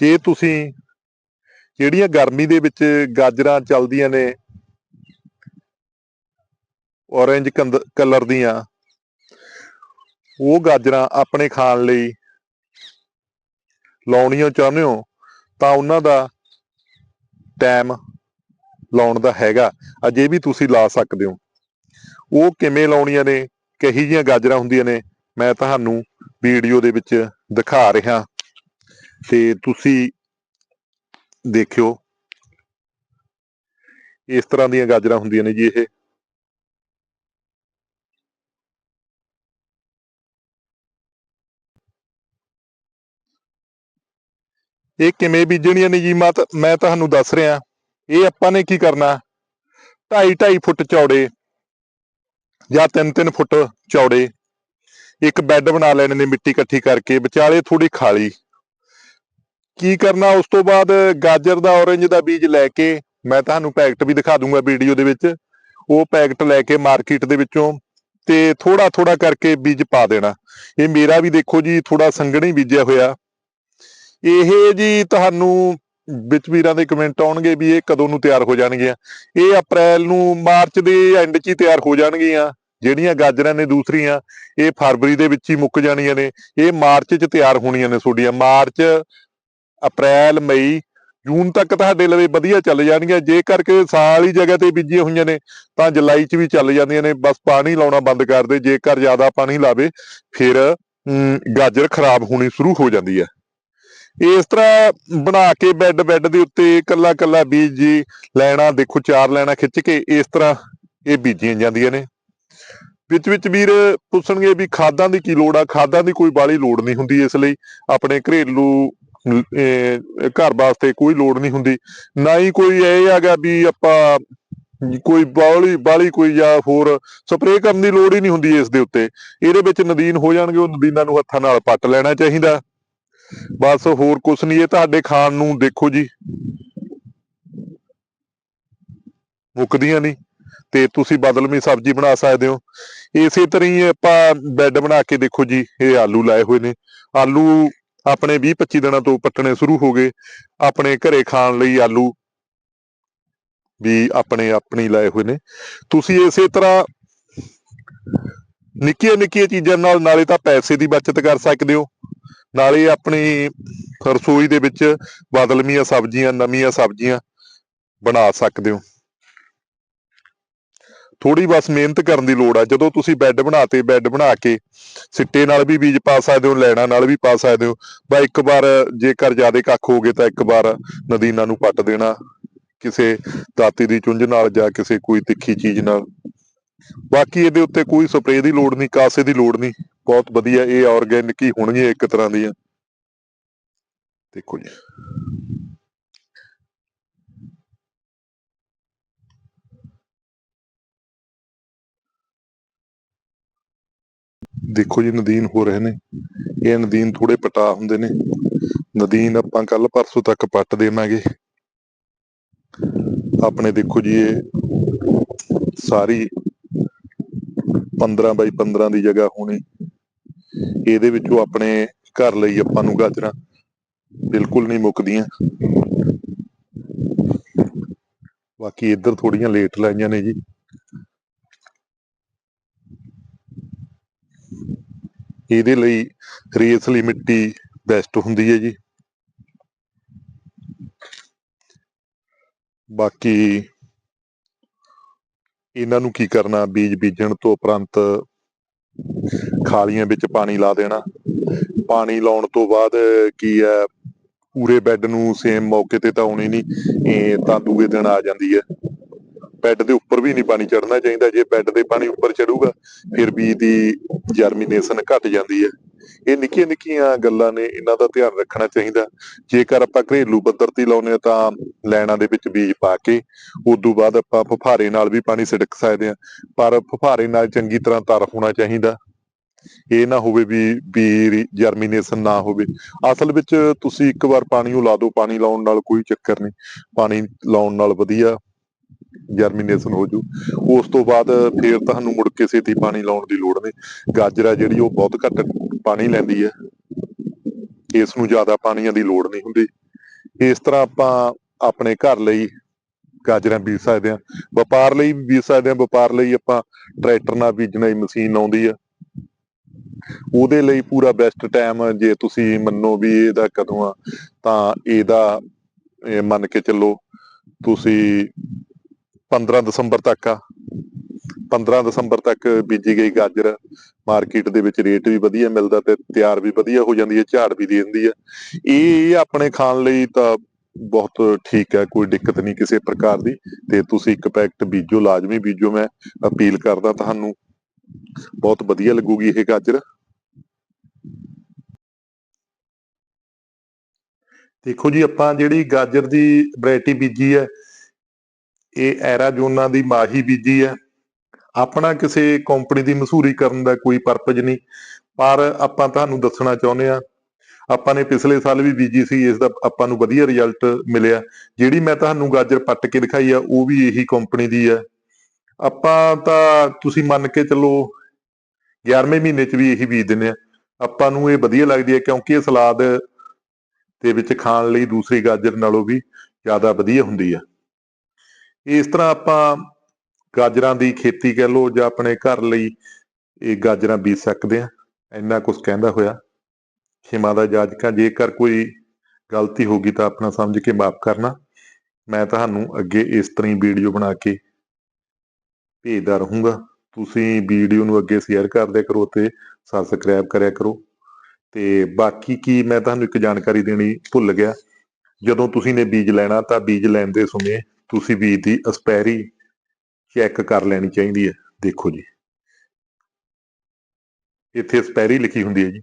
ਜੇ ਤੁਸੀਂ ਜਿਹੜੀਆਂ ਗਰਮੀ ਦੇ ਵਿੱਚ ਗਾਜਰਾਂ ਚੱਲਦੀਆਂ ਨੇ, orange ਕਲਰ ਦੀਆਂ, ਉਹ ਗਾਜਰਾਂ ਆਪਣੇ ਖਾਣ ਲਈ ਲਾਉਣੀਆਂ ਚਾਹੁੰਦੇ ਹੋ, ਤਾਂ ਉਹਨਾਂ ਦਾ ਟਾਈਮ ਲਾਉਣ ਦਾ ਹੈਗਾ। ਅਜੇ ਵੀ ਤੁਸੀਂ ਲਾ ਸਕਦੇ ਹੋ। ਉਹ ਕਿਵੇਂ ਲਾਉਣੀਆਂ ਨੇ, ਕਹੀ ਜੀਆਂ ਗਾਜਰਾਂ ਹੁੰਦੀਆਂ ਨੇ, ਮੈਂ ਤੁਹਾਨੂੰ ਵੀਡੀਓ ਦੇ ਵਿੱਚ ਦਿਖਾ ਰਿਹਾ। ਤੇ ਤੁਸੀਂ ਦੇਖਿਓ। ਇਸ ਤਰ੍ਹਾਂ ਦੀਆਂ ਗਾਜਰਾਂ ਹੁੰਦੀਆਂ ਨੇ ਜੀ ਇਹ। ਇਹ ਕਿਵੇਂ ਬੀਜਣੀਆਂ ਨੇ ਜੀ? ਮਤ ਮੈਂ ਤੁਹਾਨੂੰ ਦੱਸ ਰਿਹਾ। ਇਹ ਆਪਾਂ ਨੇ ਕੀ ਕਰਨਾ? 2.5 2.5 ਫੁੱਟ ਚੌੜੇ ਜਾਂ 3-3 ਫੁੱਟ ਚੌੜੇ ਇੱਕ ਬੈੱਡ ਬਣਾ ਲੈਣੇ ਨੇ ਮਿੱਟੀ ਇਕੱਠੀ ਕਰਕੇ। ਵਿਚਾਲੇ ਥੋੜੀ ਖਾਲੀ। ਕੀ ਕਰਨਾ? ਉਸ ਤੋਂ ਬਾਅਦ ਗਾਜਰ ਦਾ ਔਰੰਜ ਦਾ ਬੀਜ ਲੈ ਕੇ ਮੈਂ ਤੁਹਾਨੂੰ ਪੈਕਟ ਵੀ ਦਿਖਾ ਦੂੰਗਾ ਵੀਡੀਓ ਦੇ ਵਿੱਚ। ਉਹ ਪੈਕਟ ਲੈ ਕੇ ਮਾਰਕੀਟ ਦੇ ਵਿੱਚੋਂ ਤੇ ਥੋੜਾ ਥੋੜਾ ਕਰਕੇ ਬੀਜ ਪਾ ਦੇਣਾ। ਇਹ ਮੇਰਾ ਵੀ ਦੇਖੋ ਜੀ ਥੋੜਾ ਸੰਘਣੀ ਬੀਜਿਆ ਹੋਇਆ। ਇਹ ਜੀ ਤੁਹਾਨੂੰ ਵਿੱਚ ਵੀਰਾਂ ਦੇ ਕਮੈਂਟ ਆਉਣਗੇ ਵੀ ਇਹ ਕਦੋਂ ਨੂੰ ਤਿਆਰ ਹੋ ਜਾਣਗੀਆਂ। ਇਹ ਅਪ੍ਰੈਲ ਨੂੰ ਮਾਰਚ ਦੇ ਐਂਡ 'ਚ ਹੀ ਤਿਆਰ ਹੋ ਜਾਣਗੀਆਂ। ਜਿਹੜੀਆਂ ਗਾਜਰਾਂ ਨੇ ਦੂਸਰੀਆਂ, ਇਹ ਫਰਵਰੀ ਦੇ ਵਿੱਚ ਹੀ ਮੁੱਕ ਜਾਣੀਆਂ ਨੇ। ਇਹ ਮਾਰਚ 'ਚ ਤਿਆਰ ਹੋਣੀਆਂ ਨੇ ਤੁਹਾਡੀਆਂ। ਮਾਰਚ ਅਪ੍ਰੈਲ, ਮਈ, ਜੂਨ ਤੱਕ ਤੁਹਾਡੇ ਲਵੇ ਵਧੀਆ ਚੱਲ ਜਾਣਗੀਆਂ। ਜੇ ਕਰਕੇ ਸਾਲ ਹੀ ਜਗ੍ਹਾ ਤੇ ਬੀਜੀਆਂ ਹੋਈਆਂ ਨੇ, ਤਾਂ ਜੁਲਾਈ 'ਚ ਵੀ ਚੱਲ ਜਾਂਦੀਆਂ ਨੇ। ਬਸ ਪਾਣੀ ਲਾਉਣਾ ਬੰਦ ਕਰ ਦੇ। ਜੇਕਰ ਜ਼ਿਆਦਾ ਪਾਣੀ ਲਾਵੇ, ਫਿਰ ਗਾਜਰ ਖਰਾਬ ਹੋਣੀ ਸ਼ੁਰੂ ਹੋ ਜਾਂਦੀ ਹੈ। ਇਸ ਤਰ੍ਹਾਂ ਬਣਾ ਕੇ ਬੈੱਡ ਬੈੱਡ ਦੇ ਉੱਤੇ ਕੱਲਾ ਕੱਲਾ ਬੀਜ ਜੀ ਲੈਣਾ, ਦੇਖੋ ਚਾਰ ਲੈਣਾ ਖਿੱਚ ਕੇ, ਇਸ ਤਰ੍ਹਾਂ ਇਹ ਬੀਜੀਆਂ ਜਾਂਦੀਆਂ ਨੇ। ਵਿੱਚ ਵਿੱਚ ਵੀਰ ਪੁੱਛਣਗੇ ਵੀ ਖਾਦਾਂ ਦੀ ਕੀ ਲੋੜ ਆ? ਖਾਦਾਂ ਦੀ ਕੋਈ ਬਾਲੀ ਲੋੜ ਨਹੀਂ ਹੁੰਦੀ ਇਸ ਲਈ। ਆਪਣੇ ਘਰੇਲੂ ਘਰ ਵਾਸਤੇ ਕੋਈ ਲੋੜ ਨਹੀਂ ਹੁੰਦੀ। ਨਾ ਹੀ ਕੋਈ ਇਹ ਹੈਗਾ ਵੀ ਆਪਾਂ ਕੋਈ ਬਾਲੀ ਬਾਲੀ ਕੋਈ ਜਾਂ ਹੋਰ ਸਪਰੇਅ ਕਰਨ ਦੀ ਲੋੜ ਹੀ ਨਹੀਂ ਹੁੰਦੀ ਇਸ ਦੇ ਉੱਤੇ। ਇਹਦੇ ਵਿੱਚ ਨਦੀਨ ਹੋ ਜਾਣਗੇ, ਉਹ ਨਦੀਨਾਂ ਨੂੰ ਹੱਥਾਂ ਨਾਲ ਪੱਟ ਲੈਣਾ ਚਾਹੀਦਾ। ਬਸ ਹੋਰ ਕੁਛ ਨਹੀਂ, ਇਹ ਤੁਹਾਡੇ ਖਾਣ ਨੂੰ ਦੇਖੋ ਜੀ। ਮੁੱਕਦੀਆਂ ਨਹੀਂ, ਤੇ ਤੁਸੀਂ ਬਦਲਵੀਂ ਸਬਜ਼ੀ ਬਣਾ ਸਕਦੇ ਹੋ। ਇਸੇ ਤਰ੍ਹਾਂ ਹੀ ਆਪਾਂ ਬੈੱਡ ਬਣਾ ਕੇ ਦੇਖੋ ਜੀ, ਇਹ ਆਲੂ ਲਾਏ ਹੋਏ ਨੇ। ਆਲੂ ਆਪਣੇ 20 25 ਦਿਨਾਂ ਤੋਂ ਪੱਟਣੇ ਸ਼ੁਰੂ ਹੋ ਗਏ। ਆਪਣੇ ਘਰੇ ਖਾਣ ਲਈ ਆਲੂ ਵੀ ਆਪਣੇ ਆਪਣੀ ਲਾਏ ਹੋਏ ਨੇ। ਤੁਸੀਂ ਇਸੇ ਤਰ੍ਹਾਂ ਨਿੱਕੀਆਂ ਨਿੱਕੀਆਂ ਚੀਜ਼ਾਂ ਨਾਲ ਨਾਲੇ ਤਾਂ ਪੈਸੇ ਦੀ ਬਚਤ ਕਰ ਸਕਦੇ ਹੋ। ਨਾਲੇ ਆਪਣੀ ਰਸੋਈ ਦੇ ਵਿੱਚ ਬਦਲਮੀਆਂ ਸਬਜ਼ੀਆਂ, ਨਵੀਆਂ ਸਬਜ਼ੀਆਂ ਬਣਾ ਸਕਦੇ ਹੋ। ਥੋੜੀ ਬਸ ਮਿਹਨਤ ਕਰਨ ਦੀ ਲੋੜ ਆ। ਜਦੋਂ ਤੁਸੀਂ ਬੈੱਡ ਬਣਾਤੇ ਬੈੱਡ ਬਣਾ ਕੇ ਸਿੱਟੇ ਨਾਲ ਵੀ ਬੀਜ ਪਾ ਸਕਦੇ ਹੋ, ਲੈਣਾ ਨਾਲ ਵੀ ਪਾ ਸਕਦੇ ਹੋ। ਬਾ ਇੱਕ ਵਾਰ ਜੇਕਰ ਜ਼ਿਆਦਾ ਕੱਖ ਹੋ ਗਏ ਤਾਂ ਇੱਕ ਵਾਰ ਨਦੀਨਾਂ ਨੂੰ ਪੱਟ ਦੇਣਾ, ਕਿਸੇ ਦਾਤੀ ਦੀ ਚੁੰਝ ਨਾਲ ਜਾਂ ਕਿਸੇ ਕੋਈ ਤਿੱਖੀ ਚੀਜ਼ ਨਾਲ। ਬਾਕੀ ਇਹਦੇ ਉੱਤੇ ਕੋਈ ਸਪਰੇਅ ਦੀ ਲੋੜ ਨਹੀਂ, ਕਾਸੇ ਦੀ ਲੋੜ ਨਹੀਂ। ਬਹੁਤ ਵਧੀਆ ਇਹ ਆਰਗੈਨਿਕ ਹੀ ਹੋਣਗੀਆਂ ਇੱਕ ਤਰ੍ਹਾਂ ਦੀਆਂ। ਦੇਖੋ ਜੀ। ਦੇਖੋ ਜੀ, ਨਦੀਨ ਹੋ ਰਹੇ ਨੇ। ਇਹ ਨਦੀਨ ਥੋੜੇ ਪਟਾ ਹੁੰਦੇ ਨੇ। ਨਦੀਨ ਆਪਾਂ ਕੱਲ ਪਰਸੋਂ ਤੱਕ ਪੱਟ ਦੇਵਾਂਗੇ। ਆਪਣੇ ਦੇਖੋ ਜੀ, ਇਹ ਸਾਰੀ 15 ਬਾਈ 15 ਦੀ ਜਗ੍ਹਾ ਹੋਣੀ। ਇਹਦੇ ਵਿੱਚੋਂ ਆਪਣੇ ਘਰ ਲਈ ਆਪਾਂ ਨੂੰ ਗਾਜਰਾਂ ਬਿਲਕੁਲ ਨਹੀਂ ਮੁੱਕਦੀਆਂ। ਬਾਕੀ ਇੱਧਰ ਥੋੜੀਆਂ ਲੇਟ ਲਾਈਆਂ ਨੇ ਜੀ। ਇਹਦੇ ਲਈ ਰੇਸਲੀ ਮਿੱਟੀ ਬੈਸਟ ਹੁੰਦੀ ਹੈ ਜੀ। ਬਾਕੀ ਇਹਨਾਂ ਨੂੰ ਕੀ ਕਰਨਾ, ਬੀਜ ਬੀਜਣ ਤੋਂ ਉਪਰੰਤ ਖਾਲੀਆਂ ਵਿੱਚ ਪਾਣੀ ਲਾ ਦੇਣਾ। ਪਾਣੀ ਲਾਉਣ ਤੋਂ ਬਾਅਦ ਕੀ ਹੈ, ਪੂਰੇ ਬੈੱਡ ਨੂੰ ਸੇਮ ਮੌਕੇ ਤੇ ਤਾਂ ਆਉਣੀ ਨਹੀਂ, ਇਹ ਤਾਂ ਦੂਏ ਦਿਨ ਆ ਜਾਂਦੀ ਹੈ। ਬੈੱਡ ਦੇ ਉੱਪਰ ਵੀ ਨਹੀਂ ਪਾਣੀ ਚੜਨਾ ਚਾਹੀਦਾ, ਜੇ ਬੈੱਡ ਦੇ ਪਾਣੀ ਉੱਪਰ ਚੜੂਗਾ ਫਿਰ ਬੀਜ ਦੀ ਜਰਮੀਨੇਸ਼ਨ ਘਟ ਜਾਂਦੀ ਹੈ। ਇਹ ਨਿੱਕੀਆਂ ਨਿੱਕੀਆਂ ਗੱਲਾਂ ਨੇ, ਇਹਨਾਂ ਦਾ ਧਿਆਨ ਰੱਖਣਾ ਚਾਹੀਦਾ। ਜੇਕਰ ਆਪਾਂ ਘਰੇਲੂ ਪੱਧਰ ਤੇ ਲਾਉਨੇ ਤਾਂ ਲੈਣਾ ਦੇ ਵਿੱਚ ਬੀਜ ਪਾ ਕੇ, ਉਦੋਂ ਬਾਅਦ ਆਪਾਂ ਫੁਫਾਰੇ ਨਾਲ ਵੀ ਪਾਣੀ ਛਿੜਕ ਸਕਦੇ ਆ ਪਰ ਫੁਫਾਰੇ ਨਾਲ ਚੰਗੀ ਤਰ੍ਹਾਂ ਤਰ ਹੋਣਾ ਚਾਹੀਦਾ। ਇਹ ਨਾ ਹੋਵੇ ਵੀ ਵੀ ਜਰਮੀਨੇਸ਼ਨ ਨਾ ਹੋਵੇ। ਅਸਲ ਵਿੱਚ ਤੁਸੀਂ ਇੱਕ ਵਾਰ ਪਾਣੀ ਉਹ ਲਾ ਦਿਓ, ਪਾਣੀ ਲਾਉਣ ਨਾਲ ਕੋਈ ਚੱਕਰ ਨਹੀਂ। ਪਾਣੀ ਲਾਉਣ ਨਾਲ ਵਧੀਆ ਜਰਮੀਨੇਸ਼ਨ ਹੋ ਜੂ। ਉਸ ਤੋਂ ਬਾਅਦ ਫਿਰ ਤੁਹਾਨੂੰ ਮੁੜ ਕੇ ਛੇਤੀ ਪਾਣੀ ਲਾਉਣ ਦੀ ਲੋੜ ਨਹੀਂ। ਗਾਜਰਾ ਜਿਹੜੀ ਉਹ ਬਹੁਤ ਘੱਟ ਪਾਣੀ ਲੈਂਦੀ ਹੈ। ਇਸ ਨੂੰ ਜ਼ਿਆਦਾ ਪਾਣੀਆਂ ਦੀ ਲੋੜ ਨਹੀਂ ਹੁੰਦੀ। ਇਸ ਤਰ੍ਹਾਂ ਆਪਾਂ ਆਪਣੇ ਘਰ ਲਈ ਗਾਜਰਾਂ ਬੀਜ ਸਕਦੇ ਹਾਂ। ਵਪਾਰ ਲਈ ਵੀ ਬੀਜ ਸਕਦੇ ਹਾਂ। ਵਪਾਰ ਲਈ ਆਪਾਂ ਟਰੈਕਟਰ ਨਾਲ ਬੀਜਣ ਦੀ ਮਸ਼ੀਨ ਆਉਂਦੀ ਆ ਉਹਦੇ ਲਈ ਪੂਰਾ ਬੈਸਟ ਟਾਈਮ ਜੇ ਤੁਸੀਂ ਮੰਨੋ ਵੀ ਇਹਦਾ ਕਦੋਂ ਆ, ਤਾਂ ਇਹਦਾ ਮੰਨ ਕੇ ਚੱਲੋ ਤੁਸੀਂ 15 ਦਸੰਬਰ ਤੱਕ ਆ। 15 ਦਸੰਬਰ ਤੱਕ ਬੀਜੀ ਗਈ ਗਾਜਰ। ਮਾਰਕੀਟ ਦੇ ਵਿੱਚ ਰੇਟ ਵੀ ਵਧੀਆ ਮਿਲਦਾ ਤੇ ਤਿਆਰ ਵੀ ਵਧੀਆ ਹੋ ਜਾਂਦੀ ਹੈ, ਝਾੜ ਵੀ ਦੇ ਦਿੰਦੀ ਹੈ। ਇਹ ਆਪਣੇ ਖਾਣ ਲਈ ਤਾਂ ਬਹੁਤ ਠੀਕ ਹੈ, ਕੋਈ ਦਿੱਕਤ ਨਹੀਂ ਕਿਸੇ ਪ੍ਰਕਾਰ ਦੀ। ਤੇ ਤੁਸੀਂ ਇੱਕ ਪੈਕਟ ਬੀਜੋ, ਲਾਜ਼ਮੀ ਬੀਜੋ, ਮੈਂ ਅਪੀਲ ਕਰਦਾ ਤੁਹਾਨੂੰ। ਬਹੁਤ ਵਧੀਆ ਲੱਗੂਗੀ ਇਹ ਗਾਜਰ। ਦੇਖੋ ਜੀ, ਆਪਾਂ ਜਿਹੜੀ ਗਾਜਰ ਦੀ ਵੈਰਾਈਟੀ ਬੀਜੀ ਹੈ ਇਹ ਐਰਾਜੋਨਾ ਦੀ ਮਾਹੀ ਬੀਜੀ ਹੈ, ਆਪਣਾ ਕਿਸੇ ਕੰਪਨੀ ਦੀ ਮਸ਼ਹੂਰੀ ਕਰਨ ਦਾ ਕੋਈ ਪਰਪਸ ਨਹੀਂ, ਪਰ ਆਪਾਂ ਤੁਹਾਨੂੰ ਦੱਸਣਾ ਚਾਹੁੰਦੇ ਆ ਆਪਾਂ ਨੇ ਪਿਛਲੇ ਸਾਲ ਵੀ ਬੀਜੀ ਸੀ, ਇਸ ਦਾ ਆਪਾਂ ਨੂੰ ਵਧੀਆ ਰਿਜ਼ਲਟ ਮਿਲਿਆ, ਜਿਹੜੀ ਮੈਂ ਤੁਹਾਨੂੰ ਗਾਜਰ ਪੱਟ ਕੇ ਦਿਖਾਈ ਆ, ਉਹ ਵੀ ਇਹੀ ਕੰਪਨੀ ਦੀ ਹੈ। ਆਪਾਂ ਤਾਂ ਤੁਸੀਂ ਮੰਨ ਕੇ ਚੱਲੋ 11ਵੇਂ ਮਹੀਨੇ 'ਚ ਵੀ ਇਹੀ ਬੀਜ ਦਿੰਦੇ ਆ ਆਪਾਂ ਨੂੰ ਇਹ ਵਧੀਆ ਲੱਗਦੀ ਹੈ, ਕਿਉਂਕਿ ਇਹ ਸਲਾਦ ਦੇ ਵਿੱਚ ਖਾਣ ਲਈ ਦੂਸਰੀ ਗਾਜਰ ਨਾਲੋਂ ਵੀ ਜ਼ਿਆਦਾ ਵਧੀਆ ਹੁੰਦੀ ਆ ਇਸ ਤਰ੍ਹਾਂ ਆਪਾਂ ਗਾਜਰਾਂ ਦੀ ਖੇਤੀ ਕਹਿ ਲਓ ਜਾਂ ਆਪਣੇ ਘਰ ਲਈ ਇਹ ਗਾਜਰਾਂ ਬੀਜ ਸਕਦੇ ਆ ਇੰਨਾ ਕੁਝ ਕਹਿੰਦਾ ਹੋਇਆ। ਖਿਮਾ ਦਾ ਜਾਜਕਾਂ, ਜੇਕਰ ਕੋਈ ਗਲਤੀ ਹੋ ਗਈ ਤਾਂ ਆਪਣਾ ਸਮਝ ਕੇ ਮਾਫ ਕਰਨਾ। ਮੈਂ ਤੁਹਾਨੂੰ ਅੱਗੇ ਇਸ ਤਰ੍ਹਾਂ ਹੀ ਵੀਡੀਓ ਬਣਾ ਕੇ ਭੇਜਦਾ ਰਹੂੰਗਾ। ਤੁਸੀਂ ਵੀਡੀਓ ਨੂੰ ਅੱਗੇ ਸ਼ੇਅਰ ਕਰਦੇ ਕਰੋ ਤੇ ਸਬਸਕ੍ਰਾਈਬ ਕਰਿਆ ਕਰੋ। ਤੇ ਬਾਕੀ ਕੀ ਮੈਂ ਤੁਹਾਨੂੰ ਇੱਕ ਜਾਣਕਾਰੀ ਦੇਣੀ ਭੁੱਲ ਗਿਆ। ਜਦੋਂ ਤੁਸੀਂ ਨੇ ਬੀਜ ਲੈਣਾ ਤਾਂ ਬੀਜ ਲੈਣ ਦੇ ਸਮੇਂ ਤੁਸੀਂ ਬੀਜ ਦੀ ਐਕਸਪਾਇਰੀ ਚੈੱਕ ਕਰ ਲੈਣੀ ਚਾਹੀਦੀ ਹੈ। ਦੇਖੋ ਜੀ। ਇੱਥੇ ਐਕਸਪਾਇਰੀ ਲਿਖੀ ਹੁੰਦੀ ਹੈ ਜੀ।